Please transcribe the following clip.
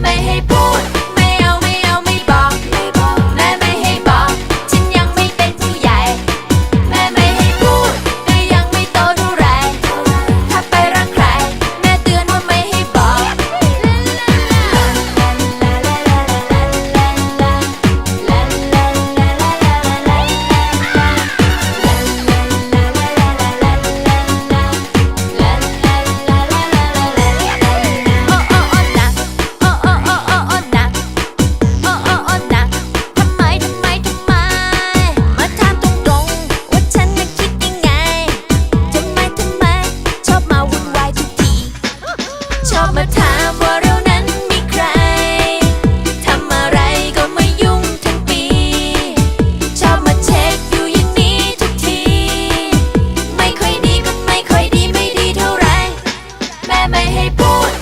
ไม่ให้พูด อบมาถามว่าเรานั้นมีใครทำอะไรก็ไม่ยุ่งทั้ปี ชอบมาเช็คอยู่อย่นี้ทุกที ไม่ค่อยดีก็ไม่ค่อยดีไม่ดีเท่าไร แม่ไม่ให้พูด